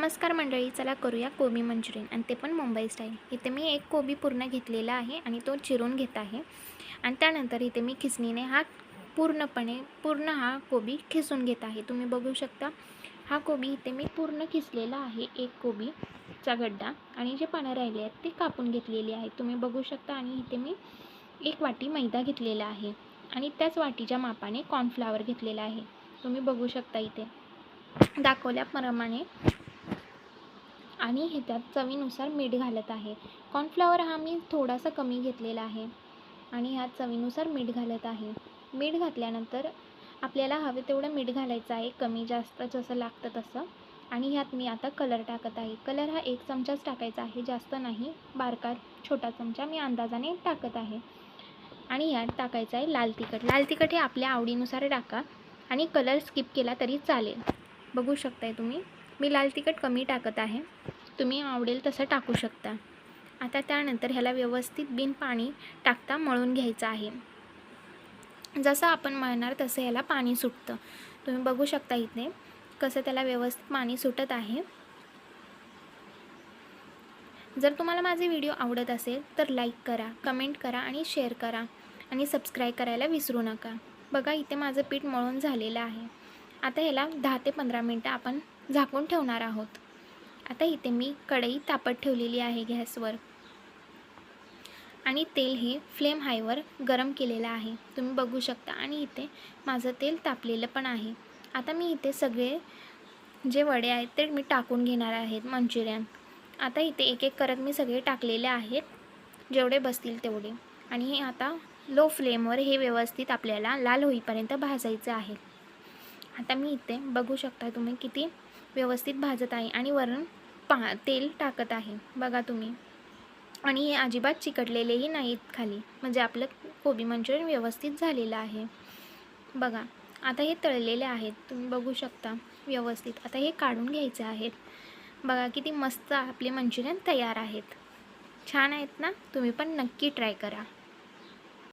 नमस्कार मंडळी चला करूया कोबी मंचुरियन. आणि ते पण मुंबई स्टाईल. इथे मी एक कोबी पूर्ण घेतलेला आहे आणि तो चिरून घेत आहे. आणि त्यानंतर इथे मी खिसणीने हा पूर्णपणे पूर्ण हा कोबी खिसून घेत आहे. तुम्ही बघू शकता हा कोबी इथे मी पूर्ण खिसलेला आहे एक कोबीचा गड्डा. आणि जे पानं राहिले आहेत ते कापून घेतलेली आहे. तुम्ही बघू शकता आणि इथे मी एक वाटी मैदा घेतलेला आहे. आणि त्याच वाटीच्या मापाने कॉर्नफ्लावर घेतलेला आहे. तुम्ही बघू शकता इथे. दाखवल्याप्रमाणे आणि हे त्यात चवीनुसार मीठ घालत आहे. कॉर्नफ्लॉवर हा मी थोडासा कमी घेतलेला आहे आणि ह्यात चवीनुसार मीठ घालत आहे. मीठ घातल्यानंतर आपल्याला हवे तेवढं मीठ घालायचं आहे कमी जास्त जसं लागतं तसं. आणि ह्यात मी आता कलर टाकत आहे. कलर हा एक चमचाच टाकायचा आहे जास्त नाही बारका छोटा चमचा मी अंदाजाने टाकत आहे. आणि ह्यात टाकायचं आहे लाल तिखट. लाल तिखट हे आपल्या आवडीनुसार टाका आणि कलर स्किप केला तरी चालेल. बघू शकताय तुम्ही. मी लाल तिखट कमी टाकत आहे. तुम्ही आवडेल तसं टाकू शकता. आता त्यानंतर ह्याला व्यवस्थित बिन पाणी टाकता मळून घ्यायचं आहे. जसं आपण मळणार तसं ह्याला पाणी सुटतं. तुम्ही बघू शकता इथे कसं त्याला व्यवस्थित पाणी सुटत आहे. जर तुम्हाला माझे व्हिडिओ आवडत असेल तर लाईक करा कमेंट करा आणि शेअर करा आणि सबस्क्राईब करायला विसरू नका. बघा इथे माझं पीठ मळून झालेलं आहे. आता ह्याला दहा ते पंधरा मिनटं आपण झाकून ठेवणार आहोत. आता इथे मी कढई तापत ठेवलेली आहे गॅसवर. आणि तेल हे फ्लेम हायवर गरम केलेलं आहे. तुम्ही बघू शकता. आणि इथे माझं तेल तापलेलं पण आहे. आता मी इथे सगळे जे वडे आहेत ते मी टाकून घेणार आहेत मंचुरियन. आता इथे एक एक करत मी सगळे टाकलेले आहेत. जेवढे बसतील तेवढे. आणि हे आता लो फ्लेमवर हे व्यवस्थित आपल्याला लाल होईपर्यंत भाजायचं आहे. आता मी इथे बघू शकता तुम्ही किती व्यवस्थित भाजत आहे. आणि वरून पा तेल टाकत आहे. बघा तुम्ही. आणि हे अजिबात चिकटलेलेही नाहीत खाली. म्हणजे आपलं कोबी मंचुरियन व्यवस्थित झालेलं आहे. बघा. आता हे तळलेले आहेत. तुम्ही बघू शकता. व्यवस्थित. आता हे काढून घ्यायचे आहेत. बघा किती मस्त आपले मंचुरियन तयार आहेत. छान आहेत ना? तुम्ही पण नक्की ट्राय करा.